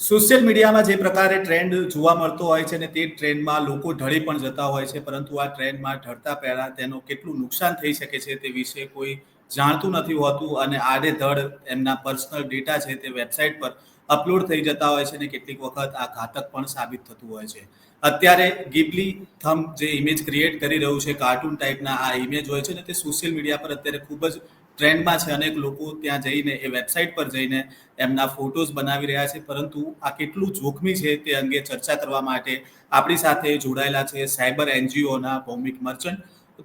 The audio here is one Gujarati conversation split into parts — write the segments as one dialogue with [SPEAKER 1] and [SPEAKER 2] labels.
[SPEAKER 1] સોશિયલ મીડિયામાં જે પ્રકારે ટ્રેન્ડ જોવા મળતો હોય છે ને તે ટ્રેન્ડમાં લોકો ઢળી પણ જતા હોય છે, પરંતુ આ ટ્રેન્ડમાં ઢળતા પહેલા તેનું કેટલું નુકસાન થઈ શકે છે તે વિશે કોઈ જાણતું નથી હોતું અને આડેધડ એમના પર્સનલ ડેટા છે તે વેબસાઇટ પર અપલોડ થઈ જતા હોય છે અને કેટલીક વખત આ ઘાતક પણ સાબિત થતું હોય છે. અત્યારે ગિબલી થમ જે ઇમેજ ક્રિએટ કરી રહ્યું છે, કાર્ટૂન ટાઈપના આ ઇમેજ હોય છે ને તે સોશિયલ મીડિયા પર અત્યારે ખૂબ જ ટ્રેન્ડમાં છે. અનેક લોકો ત્યાં જઈને એ વેબસાઇટ પર જઈને એમના ફોટોઝ બનાવી રહ્યા છે. પરંતુ આ કેટલું જોખમી છે તે અંગે ચર્ચા કરવા માટે આપણી સાથે જોડાયેલા છે સાયબર એનજીઓના ભૌમિક મર્ચન્ટ.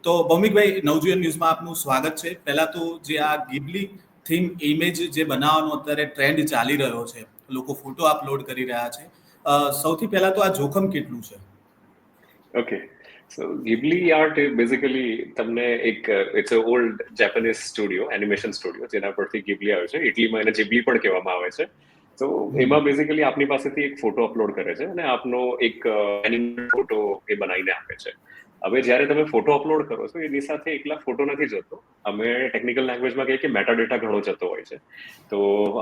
[SPEAKER 1] તો ભૌમિકભાઈ, નવજીવન ન્યૂઝમાં આપનું સ્વાગત છે. પહેલાં તો જે આ ગિબલી થીમ ઇમેજ જે બનાવવાનો અત્યારે ટ્રેન્ડ ચાલી રહ્યો છે, લોકો ફોટો અપલોડ કરી રહ્યા છે. સૌથી પહેલા તો આ જોખમ કેટલું છે?
[SPEAKER 2] Okay. So Ghibli art basically તમને એક it's a old Japanese studio animation studio જેના પરથી ગિબલી આવે છે. ઇટલીમાં એને જીબલી પણ કહેવામાં આવે છે. તો એમાં બેઝિકલી આપની પાસેથી એક ફોટો અપલોડ કરે છે અને આપનો એક ફોટો એ બનાવીને આપે છે. હવે જ્યારે તમે ફોટો અપલોડ કરો છો, એની સાથે એકલા ફોટો નથી જતો. અમે ટેકનિકલ લેંગ્વેજમાં કહીએ કે મેટા ડેટા ઘણો જતો હોય છે. તો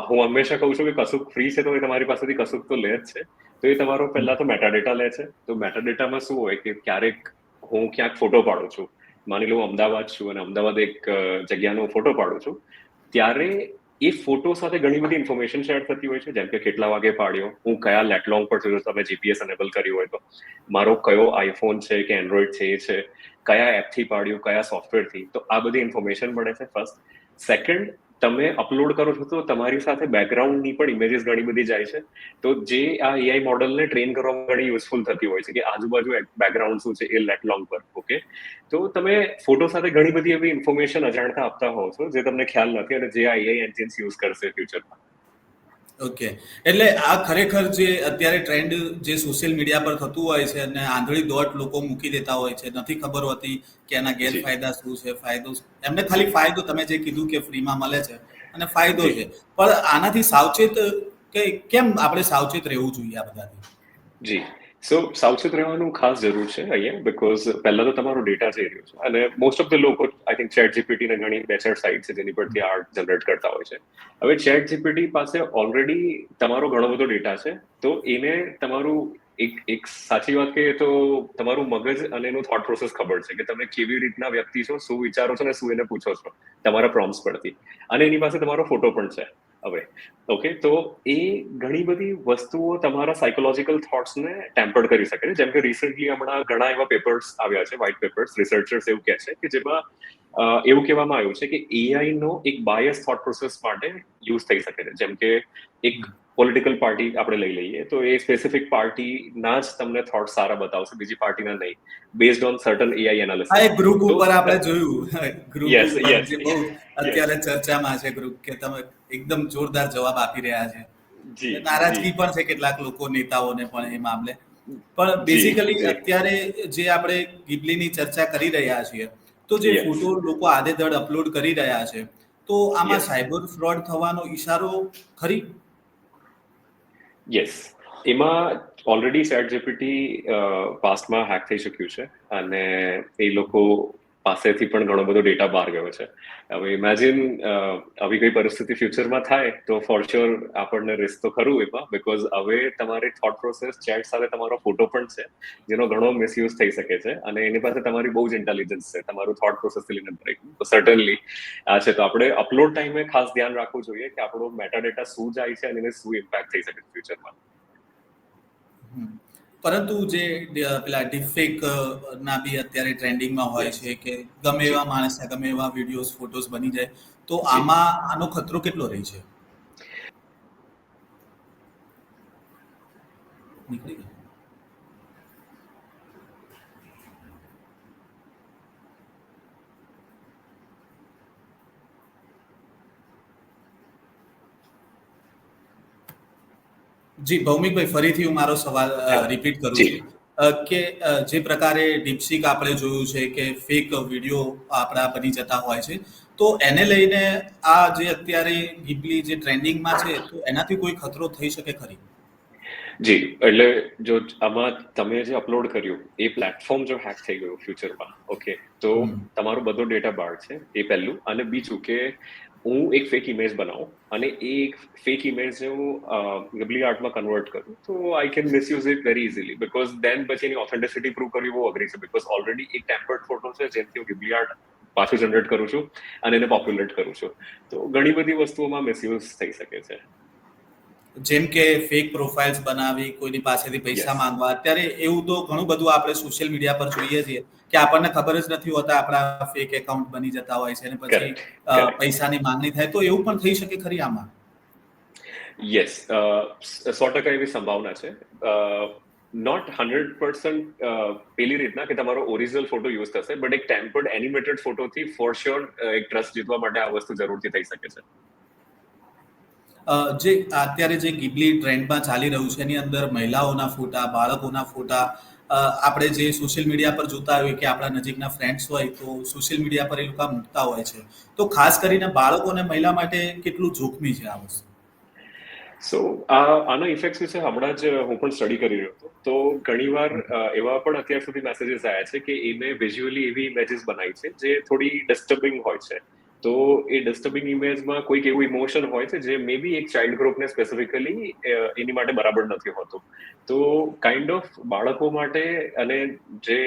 [SPEAKER 2] હું હંમેશા કહું છું કે કશુંક ફ્રી છે તો એ તમારી પાસેથી કશુંક તો લે જ છે. તો એ તમારો પહેલા તો મેટા ડેટા લે છે. તો મેટા ડેટામાં શું હોય કે ક્યારેક હું ક્યાંક ફોટો પાડું છું. માની લો અમદાવાદ છું અને અમદાવાદ એક જગ્યાનો ફોટો પાડું છું. ત્યારે એ ફોટો સાથે ઘણી બધી ઇન્ફોર્મેશન શેર થતી હોય છે. જેમ કે કેટલા વાગે પાડ્યો, હું કયા લેટલોંગ પર છું તમે જીપીએસ એનેબલ કર્યું હોય તો. મારો કયો આઈફોન છે કે એન્ડ્રોઈડ છે, એ છે. કયા એપથી પાડ્યું, કયા સોફ્ટવેરથી તો આ બધી ઇન્ફોર્મેશન મળે છે. ફર્સ્ટ સેકન્ડ તમે અપલોડ કરો છો તો તમારી સાથે બેકગ્રાઉન્ડની પણ ઇમેજીસ ઘણી બધી જાય છે. તો જે આ એઆઈ મોડલને ટ્રેન કરવામાં ઘણી યુઝફુલ થતી હોય છે કે આજુબાજુ બેકગ્રાઉન્ડ શું છે એ લેટ લોંગ પર ઓકે તો તમે ફોટો સાથે ઘણી બધી એવી ઇન્ફોર્મેશન અજાણતા આપતા હોવ છો જે તમને ખ્યાલ નથી અને જે આ એઆઈ એન્જિન્સ યુઝ કરશે ફ્યુચરમાં
[SPEAKER 1] ઓકે એટલે આ ખરેખર જે અત્યારે ટ્રેન્ડ જે સોશિયલ મીડિયા પર થતું હોય છે અને આંધળી દોટ લોકો મૂકી દેતા હોય છે નથી ખબર હોતી કે એના ગેરફાયદા શું છે ફાયદો એમને ખાલી ફાયદો તમે જે કીધું કે ફ્રીમાં મળે છે અને ફાયદો છે. પણ આનાથી સાવચેત કે કેમ આપણે સાવચેત રહેવું જોઈએ આ બધાથી?
[SPEAKER 2] જી. સો સાવચેત રહેવાનું ખાસ જરૂર છે અહીંયા બીકોઝ પહેલા તો તમારો ડેટા જઈ રહ્યો છે. અને મોસ્ટ ઓફ ધ લોકો આઈ થિંક ચેટ જીપીટી ને ઘણી વેબસાઇટ સાઇટ છે જેની પરથી આર્ટ જનરેટ કરતા હોય છે. હવે ચેટ જીપીટી પાસે ઓલરેડી તમારો ઘણો બધો ડેટા છે. તો એને તમારું એક એક સાચી વાત કહીએ તો તમારું મગજ અને એનું થોટ પ્રોસેસ ખબર છે કે તમે કેવી રીતના વ્યક્તિ છો, શું વિચારો છો અને શું એને પૂછો છો તમારા પ્રોમ્સ પરથી. અને એની પાસે તમારો ફોટો પણ છે. હવે. ઓકે તો એ ઘણી બધી વસ્તુઓ તમારા સાયકોલોજીકલ થોટ્સને ટેમ્પર્ડ કરી શકે છે. જેમ કે રિસેન્ટલી હમણાં ઘણા એવા પેપર્સ આવ્યા છે વ્હાઇટ પેપર્સ રિસર્ચર્સ એવું કહે છે કે જેમાં એવું કહેવામાં આવ્યું છે કે એઆઈનો એક બાયસ થોટ પ્રોસેસ માટે યુઝ થઈ શકે છે. જેમ કે એક પોલિટિકલ પાર્ટી આપણે લઈ લઈએ તો એ સ્પેસિફિક પાર્ટીના જ તમને થોટ સારા બતાવશે બીજી પાર્ટીના નહીં. Based on certain AI analysis
[SPEAKER 1] આ ગ્રુપ ઉપર આપણે જોયું. ગ્રુપ બહુ અત્યારે ચર્ચામાં છે ગ્રુપ કે તમે એકદમ જોરદાર જવાબ આપી રહ્યા છે. નારાજગી પણ છે કેટલાક લોકો નેતાઓને પણ એ મામલે. પણ બેઝિકલી અત્યારે જે આપણે ગિબલીની ચર્ચા કરી રહ્યા છીએ તો જે ફોટો લોકો આદેધડ અપલોડ કરી રહ્યા છે તો આમાં સાયબર ફ્રોડ થવાનો ઈશારો ખરી?
[SPEAKER 2] યસ એમાં ઓલરેડી ચેટ જીપીટી પાસ્ટમાં હેક થઈ શક્યું છે. અને એ લોકો પાસેથી પણ ઘણો બધો ડેટા બહાર ગયો છે. હવે ઇમેજિન આવી કઈ પરિસ્થિતિ ફ્યુચરમાં થાય તો ફોર શ્યોર આપણને રિસ્ક તો ખરું એમાં બિકોઝ હવે તમારી થોટ પ્રોસેસ ચેટ સાથે તમારો ફોટો પણ છે, જેનો ઘણો મિસયુઝ થઈ શકે છે અને એની પાસે તમારી બહુ જ ઇન્ટેલિજન્સ છે, તમારું થોટ પ્રોસેસ લઈને તો સર્ટનલી આ છે. તો આપણે અપલોડ ટાઈમે ખાસ ધ્યાન રાખવું જોઈએ કે આપણો મેટા ડેટા શું જાય છે અને એને શું ઇમ્પેક્ટ થઈ શકે ફ્યુચરમાં
[SPEAKER 1] પરંતુ જે પેલા ડિફેક ના બી અત્યારે ટ્રેન્ડિંગમાં હોય છે કે ગમે એવા માણસ ગમે એવા વિડીયોઝ ફોટોઝ બની જાય તો આમાં આનો ખતરો કેટલો રહે છે? નીકળી જી ભૌમિકભાઈ ફરીથી હું મારો સવાલ રિપીટ કરું છું. કે જે પ્રકારે ડીપસીક આપણે જોયું છે કે ફેક વીડિયો આપણા બની જતા હોય છે તો એને લઈને આ જે અત્યારે ગીબલી જે ટ્રેન્ડિંગમાં છે તો એનાથી કોઈ ખતરો થઈ શકે ખરી?
[SPEAKER 2] જી એટલે જો આમાં તમે જે અપલોડ કર્યું એ પ્લેટફોર્મ જો હેક થઈ ગયું ફ્યુચરમાં ઓકે તો તમારો બધો ડેટા બહાર છે એ પહેલું. અને બીજું કે હું એક ફેક ઇમેજ બનાવું અને એ એક ફેક ઇમેજ હું ગબલી આર્ટમાં કન્વર્ટ કરું. તો I can misuse it very easily because then પછી એની ઓથેન્ટિસિટી પ્રૂવ કરવી બહુ અઘરી છે બીકોઝ ઓલરેડી એક ટેમ્પર્ડ ફોટો છે જેમથી હું ગિબલી આર્ટ પાછું જનરેટ કરું છું અને એને પોપ્યુલેટ કરું છું. તો ઘણી બધી વસ્તુઓમાં મિસયુઝ થઈ શકે છે.
[SPEAKER 1] જેમ કે ફેક પ્રોફાઇલ્સ બનાવી કોઈની પાસેથી પૈસા માંગવા. અત્યારે એવું તો ઘણું બધું આપણે સોશિયલ મીડિયા પર જોઈએ છીએ કે આપણને ખબર જ નથી હોતા આપણા ફેક એકાઉન્ટ બની જતા હોય છે અને પછી પૈસાની માંગણી થાય. તો એવું પણ થઈ શકે ખરી આમાં?
[SPEAKER 2] યસ સો ટકા એવી સંભાવના છે. નોટ હંડ્રેડ પર્સન્ટ પેલી રીતના કે તમારો ઓરિજિનલ ફોટો યુઝ થશે બટ એક ટેમ્પર્ડ એનિમેટેડ ફોટોથી ફોર શ્યોર એક ટ્રસ્ટ જીતવા માટે આ વસ્તુ જરૂરથી થઈ શકે છે.
[SPEAKER 1] જે અત્યારે જે ગિબલી ટ્રેન્ડમાં ચાલી રહ્યું છે, એની અંદર મહિલાઓના ફોટા, બાળકોના ફોટા આપણે જે સોશિયલ મીડિયા પર જોતા હોઈએ કે આપણા નજીકના ફ્રેન્ડ્સ હોય તો સોશિયલ મીડિયા પર એ લોકો મૂકતા હોય છે. તો ખાસ કરીને બાળકો અને મહિલા માટે કેટલું જોખમી છે આ વસ્તુ?
[SPEAKER 2] સો આના આનો ઇફેક્ટ વિશે હમણાં જ હું પણ સ્ટડી કરી રહ્યો હતો. તો ઘણીવાર એવા પણ અત્યાર સુધી મેસેજીસ આવ્યા છે કે એને વિઝ્યુઅલી એવી ઇમેજીસ બનાવી છે જે થોડી ડિસ્ટર્બિંગ હોય છે. તો એ ડિસ્ટર્બિંગ ઇમેજમાં કોઈક એવું ઇમોશન હોય છે જે મે બી એક ચાઇલ્ડ ગ્રુપને સ્પેસિફિકલી એની માટે બરાબર નથી હોતું. તો કાઇન્ડ ઓફ બાળકો માટે અને જે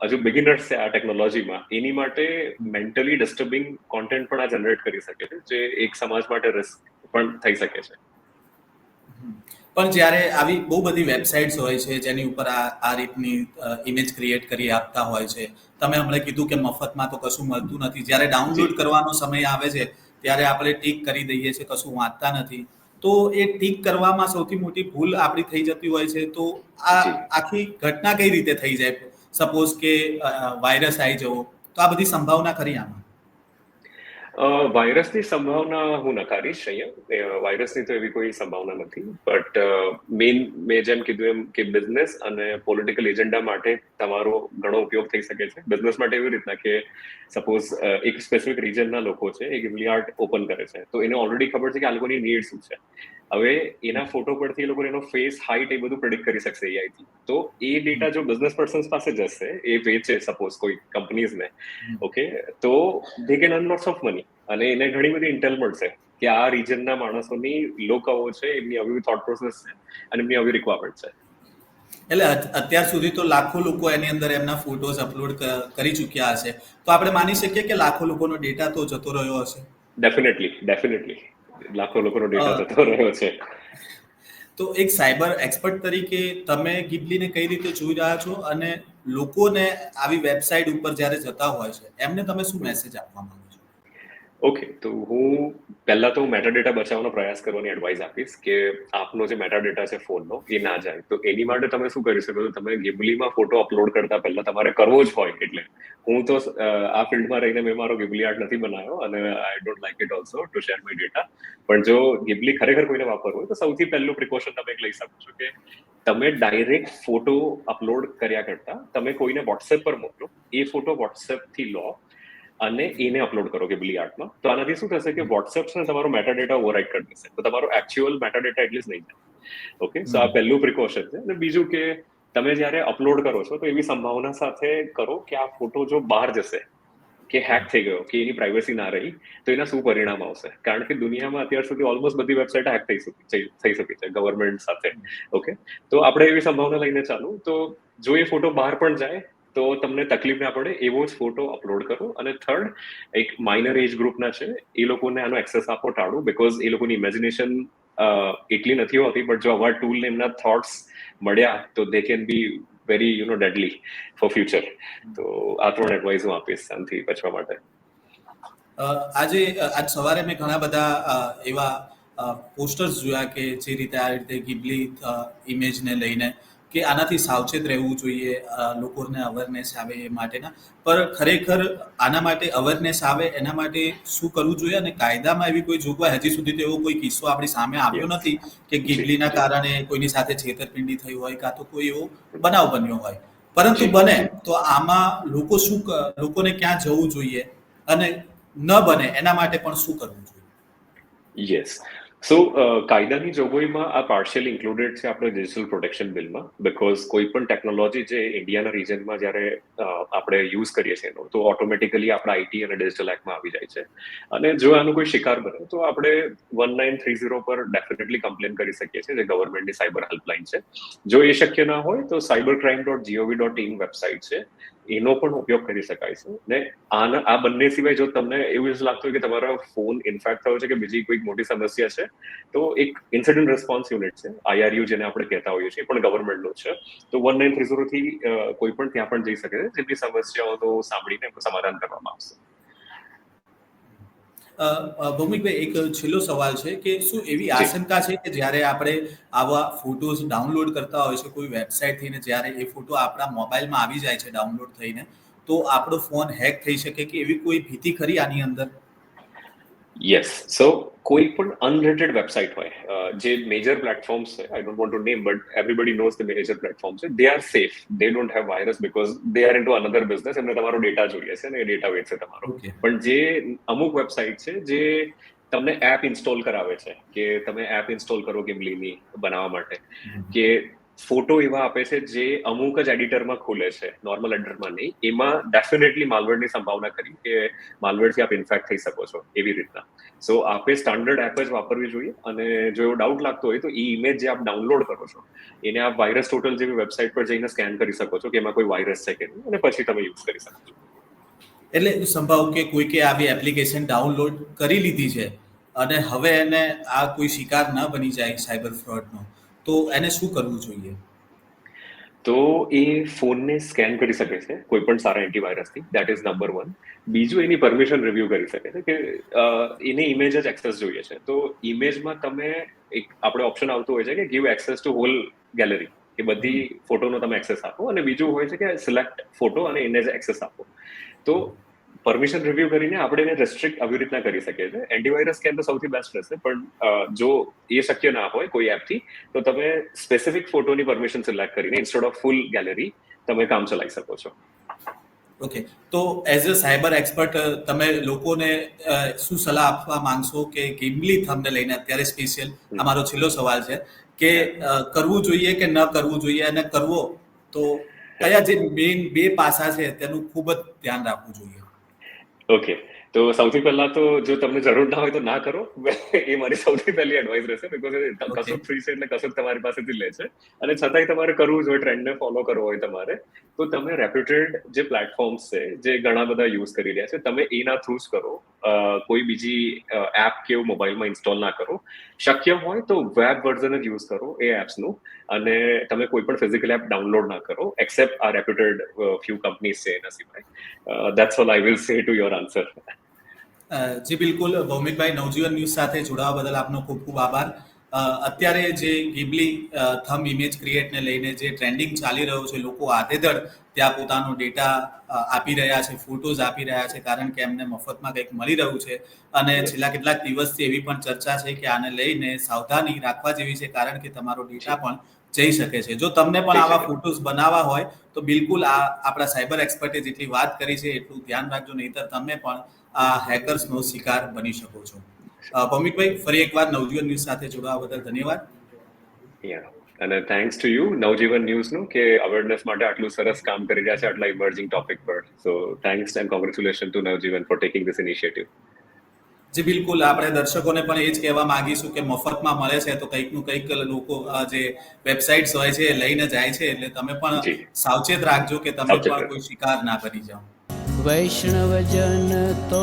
[SPEAKER 2] હજુ બિગિનર્સ છે આ ટેકનોલોજીમાં એની માટે મેન્ટલી ડિસ્ટર્બિંગ કોન્ટેન્ટ પણ આ જનરેટ કરી શકે છે, જે એક સમાજ માટે રિસ્ક પણ થઈ શકે છે.
[SPEAKER 1] પણ જ્યારે આવી બહુ બધી વેબસાઇટ્સ હોય છે જેની ઉપર આ આ રીતની ઇમેજ ક્રિએટ કરી આપતા હોય છે તમે હમણાં કીધું કે મફતમાં તો કશું મળતું નથી. જ્યારે ડાઉનલોડ કરવાનો સમય આવે છે ત્યારે આપણે ટીક કરી દઈએ છીએ કશું વાંચતા નથી. તો એ ટીક કરવામાં સૌથી મોટી ભૂલ આપણી થઈ જતી હોય છે તો આ આખી ઘટના કઈ રીતે થઈ જાય? સપોઝ કે વાયરસ આવી જવો તો આ બધી સંભાવના ખરી આમાં?
[SPEAKER 2] વાયરસની સંભાવના હું નકારીશ અહીંયા. વાયરસની તો એવી કોઈ સંભાવના નથી. બટ મેઇન મેં જેમ કીધું એમ કે બિઝનેસ અને પોલિટિકલ એજન્ડા માટે તમારો ઘણો ઉપયોગ થઈ શકે છે. બિઝનેસ માટે એવી રીતના કે સપોઝ એક સ્પેસિફિક રિજનના લોકો છે એ ગિમલી આર્ટ ઓપન કરે છે. તો એને ઓલરેડી ખબર છે કે આ લોકોની નીડ શું છે. હવે એના ફોટો પરથી એ લોકો એનો ફેસ હાઈટ એ બધું પ્રિડિક્ટ કરી શકશે એઆઈ થી. તો એ ડેટા જો બિઝનેસ પર્સન્સ પાસે જશે એ વેચે સપોઝ કોઈ કંપનીઝને ઓકે તો they can earn lots of money અને એને ઘણી બધી ઇન્ટેલ મળશે કે આ રીજનના માણસોની લોકો છે એમની આવી થોટ પ્રોસેસ છે અને એમની આવી રિક્વાયરમેન્ટ છે.
[SPEAKER 1] એટલે અત્યાર સુધી તો લાખો લોકો એની અંદર એમના ફોટોઝ અપલોડ કરી ચૂક્યા હશે. તો આપણે માની શકીએ કે લાખો લોકોનો ડેટા તો જતો રહ્યો હશે?
[SPEAKER 2] ડેફિનેટલી ડેફિનેટલી લાખો લોકોનો ડેટા થતો રહ્યો છે.
[SPEAKER 1] તો એક સાયબર એક્સપર્ટ તરીકે તમે ગિબલીને કઈ રીતે જોઈ રહ્યા છો? અને લોકોને આવી વેબસાઇટ ઉપર જ્યારે જતા હોય છે એમને તમે શું મેસેજ આપવા માંગો
[SPEAKER 2] ઓકે તો હું પહેલા તો મેટા ડેટા બચાવવાનો પ્રયાસ કરવાની એડવાઇસ આપીશ કે આપનો જે મેટા ડેટા છે ફોનનો, એ ના જાય. તો એની માટે તમે શું કરી શકો તમે ગિબલીમાં ફોટો અપલોડ કરતા પહેલા તમારે કરવો જ હોય એટલે. હું તો આ ફિલ્ડમાં રહીને મેં મારો ગિબલી આર્ટ નથી બનાવ્યો અને I don't like it also to share my data પણ જો ગિબલી ખરેખર કોઈને વાપરવું હોય તો સૌથી પહેલું પ્રિકોશન તમે લઈ શકો છો કે તમે ડાયરેક્ટ ફોટો અપલોડ કર્યા કરતા તમે કોઈને વોટ્સએપ પર મોકલો. એ ફોટો વોટ્સએપથી લો. અને એને અપલોડ કરો કે બિલી આર્ટમાં તો આનાથી શું થશે કે વોટ્સએપ છે તમારો મેટા ડેટા ઓવરરાઇટ કરી દેશે. તો તમારો એકચ્યુઅલ મેટા ડેટા એટલીસ્ટ નહીં થાય ઓકે સો આ પહેલું પ્રિકોશન છે. અને બીજું કે તમે જ્યારે અપલોડ કરો છો તો એવી સંભાવના સાથે કરો કે આ ફોટો જો બહાર જશે કે હેક થઈ ગયો કે એની પ્રાઇવસી ના રહી તો એના શું પરિણામ આવશે? કારણ કે દુનિયામાં અત્યાર સુધી ઓલમોસ્ટ બધી વેબસાઇટ હેક થઈ શકે થઈ- થઈ શકે છે ગવર્મેન્ટ સાથે. ઓકે તો આપણે એવી સંભાવના લઈને ચાલુ. તો જો એ ફોટો બહાર પણ જાય તો તમને તકલીફ ના પડે, એવો જ ફોટો અપલોડ કરો. અને થર્ડ એક માઇનર એજ ગ્રુપના છે. એ લોકોને આનો એક્સેસ આપો ટાળો બિકોઝ એ લોકોની ઇમેજિનેશન એટલી નથી હોતી બટ જો આવા ટૂલને એમના થોટ્સ મળ્યા, તો they can be very you know deadly for future તો આ ત્રણ એડવાઇસ હું આપીશ આનાથી બચવા માટે.
[SPEAKER 1] આજે આજ સવારે મેં ઘણા બધા એવા પોસ્ટર્સ જોયા કે જે રીતે આ રીતે ગિબલી ઇમેજને લઈને કે આનાથી સાવચેત રહેવું જોઈએ લોકોને અવેરનેસ આવે એ માટેના. પર ખરેખર આના માટે અવેરનેસ આવે એના માટે શું કરવું જોઈએ અને કાયદામાં એવી કોઈ જોગવાઈ? હજી સુધી તો એવો કોઈ કિસ્સો આપણી સામે આવ્યો નથી કે ગીગલીના કારણે કોઈની સાથે છેતરપિંડી થઈ હોય કાં તો કોઈ એવો બનાવ બન્યો હોય. પરંતુ બને તો આમાં લોકો શું લોકોને ક્યાં જવું જોઈએ અને ન બને એના માટે પણ શું કરવું જોઈએ?
[SPEAKER 2] યસ સો કાયદાની જોગવાઈમાં આ પાર્શિયલી ઇન્ક્લુડેડ છે આપણે ડિજિટલ પ્રોટેક્શન બિલમાં બીકોઝ કોઈ પણ ટેકનોલોજી જે ઇન્ડિયાના રિજનમાં જ્યારે આપણે યુઝ કરીએ છીએ એનો, તો ઓટોમેટિકલી આપણા આઈટી અને ડિજિટલ એક્ટમાં આવી જાય છે. અને જો આનો કોઈ શિકાર બને, તો આપણે વન નાઇન થ્રી ઝીરો પર ડેફિનેટલી કમ્પ્લેન કરી શકીએ છીએ જે ગવર્મેન્ટની સાયબર હેલ્પલાઇન છે. જો એ શક્ય ના હોય, તો cyber crime dot gov dot in website છે. એનો પણ ઉપયોગ કરી શકાય છે. ને આના, આ બંને સિવાય જો તમને એવું જ લાગતું હોય કે તમારો ફોન ઇન્ફેક્ટ થયો છે કે બીજી કોઈક મોટી સમસ્યા છે, તો એક ઇન્સિડન્ટ રિસ્પોન્સ યુનિટ છે આઈઆરયુ જેને આપણે કહેતા હોઈએ છીએ, પણ ગવર્મેન્ટનો છે. તો વન નાઇન થ્રી ઝીરોથી કોઈ પણ ત્યાં પણ જઈ શકે છે, જેમની સમસ્યાઓ તો સાંભળીને સમાધાન કરવામાં આવશે.
[SPEAKER 1] ભૌમિકભાઈ એક છેલ્લો સવાલ છે કે શું એવી આશંકા છે કે જ્યારે આપણે આવા ફોટોઝ ડાઉનલોડ કરતા હોય છે કોઈ વેબસાઇટ ને જ્યારે એ ફોટો આપણા મોબાઈલમાં આવી જાય છે ડાઉનલોડ થઈને તો આપણો ફોન હેક થઈ શકે કે એવી કોઈ ભીતિ ખરી આની અંદર?
[SPEAKER 2] યસ સો કોઈ પણ અનરેટેડ વેબસાઇટ હોય જે મેજર પ્લેટફોર્મ્સ છે I don't want to name but everybody knows the major platform છે they are safe they don't have virus because they are into another business એમને તમારો ડેટા જોઈએ છે અને એ ડેટા વેચ છે તમારો પણ જે અમુક વેબસાઇટ છે જે તમને એપ ઇન્સ્ટોલ કરાવે છે કે તમે એપ ઇન્સ્ટોલ કરો ગિમલીની બનાવવા માટે કે ફોટો એવા આપે છે જે અમુક જ એડિટરમાં ખુલે છે નોર્મલ એડિટરમાં નહીં. એમાં ડેફિનેટલી માલવેરની સંભાવના કરી કે માલવેરથી આપ ઇન્ફેક્ટ થઈ શકો છો એવી રીતના. સો આપે સ્ટાન્ડર્ડ એપ જ વાપરવી જોઈએ અને જો એવો ડાઉટ લાગતો હોય તો એ ઇમેજ જે આપ ડાઉનલોડ કરો છો, એને આપ વાયરસ ટોટલ જેવી વેબસાઇટ પર જઈને સ્કેન કરી શકો છો કે એમાં કોઈ વાયરસ છે કે નહીં અને પછી તમે યુઝ કરી શકો છો.
[SPEAKER 1] એટલે સંભાવ કે કોઈકે આવી એપ્લિકેશન ડાઉનલોડ કરી લીધી છે અને હવે એને આ કોઈ શિકાર ન બની જાય સાયબર ફ્રોડનો? તો એને શું કરવું જોઈએ?
[SPEAKER 2] તો એ ફોનને સ્કેન કરી શકે છે કોઈ પણ સારા એન્ટીવાયરસથી. દેટ ઇઝ નંબર વન બીજું એની પરમિશન રિવ્યુ કરી શકે છે કે એને ઇમેજ જ એક્સેસ જોઈએ છે. તો ઇમેજમાં તમે એક આપણે ઓપ્શન આવતું હોય છે કે give access to whole gallery કે બધી ફોટોનો તમે એક્સેસ આપો. અને બીજું હોય છે કે સિલેક્ટ ફોટો અને એને જ એક્સેસ આપો. તો પરમિશન રિવ્યુ કરીને આપણે એને રેસ્ટ્રિક્ટ આવી રીતના કરી શકીએ છીએ. એન્ટીવાયરસ સ્કેન તો સૌથી બેસ્ટ રહેશે પણ જો એ શક્ય ના હોય કોઈ એપથી તો તમે સ્પેસિફિક ફોટોની પરમિશન સિલેક્ટ કરીને ઇન્સ્ટેડ ઓફ ફૂલ ગેલેરી તમે કામ ચલાવી શકો છો.
[SPEAKER 1] ઓકે તો એઝ અ સાયબર એક્સપર્ટ તમે લોકોને શું સલાહ આપવા માંગશો કે ગિમ્બલી થમને લઈને અત્યારે સ્પેશિયલ અમારો છેલ્લો સવાલ છે કે કરવું જોઈએ કે ન કરવું જોઈએ અને કરવો? તો કયા જે મેઇન બે પાસા છે તેનું ખૂબ જ ધ્યાન રાખવું જોઈએ.
[SPEAKER 2] ઓકે તો સૌથી પહેલા તો જો તમને જરૂર ના હોય તો ના કરો. એ મારી સૌથી પહેલી એડવાઇસ રહેશે બીકોઝ. કશું ફ્રી છે એટલે કશું તમારી પાસેથી લે છે. અને છતાંય તમારે કરવું જ હોય ટ્રેન્ડને ફોલો કરવો હોય તમારે. તો તમે રેપ્યુટેડ જે પ્લેટફોર્મ્સ છે જે ઘણા બધા યુઝ કરી રહ્યા છે તમે એના થ્રુ જ કરો. કોઈ બીજી એપ કે એવું મોબાઈલમાં ઇન્સ્ટોલ ના કરો. શક્ય હોય તો વેબ વર્ઝન જ યુઝ કરો એ એપ્સનું અને તમે કોઈ પણ ફિઝિકલ એપ ડાઉનલોડ ના કરો એક્સેપ્ટ આ રેપ્યુટેડ ફ્યુ કંપનીઝ છે એના સિવાય. That's all I will say to your answer
[SPEAKER 1] જી બિલકુલ. ભૌમિકભાઈ, નવજીવન ન્યૂઝ સાથે જોડાવા બદલ આપનો ખૂબ ખૂબ આભાર. અત્યારે જે ગિબલી થમ ઇમેજ ક્રિએટને લઈને જે ટ્રેન્ડિંગ ચાલી રહ્યો છે લોકો આધેધડ ત્યાં પોતાનો ડેટા આપી રહ્યા છે ફોટોઝ આપી રહ્યા છે કારણ કે એમને મફતમાં કંઈક મળી રહ્યું છે. અને છેલ્લા કેટલાક દિવસથી એવી પણ ચર્ચા છે કે આને લઈને સાવધાની રાખવા જેવી છે કારણ કે તમારો ડેટા પણ જઈ શકે છે. જો તમને પણ આવા. ફોટોઝ બનાવવા હોય તો બિલકુલ આ આપણા સાયબર એક્સપર્ટે જેટલી વાત કરી છે એટલું ધ્યાન રાખજો. નહીંતર તમે પણ આ હેકર્સનો શિકાર બની શકો છો. ભૌમિકભાઈ ફરી એકવાર નવજીવન ન્યૂઝ સાથે જોડાવા બદલ ધન્યવાદ.
[SPEAKER 2] અને થેન્ક્સ ટુ યુ નવજીવન ન્યૂઝનું કે અવેરનેસ માટે આટલું સરસ કામ કરી રહ્યા છે આટલા ઇમર્જિંગ ટોપિક પર. So thanks and congratulation to Navjivan for taking this initiative
[SPEAKER 1] જી બિલકુલ. આપણે દર્શકોને પણ એ જ કહેવા માંગીશું કે મફતમાં મળે છે તો કંઈકનું કંઈક લોકો જે વેબસાઇટ્સ હોય છે એ લઈને જાય છે એટલે તમે પણ સાવચેત રાખજો કે તમે પણ કોઈ શિકાર ના બની જાઓ.
[SPEAKER 3] વૈષ્ણવજન તો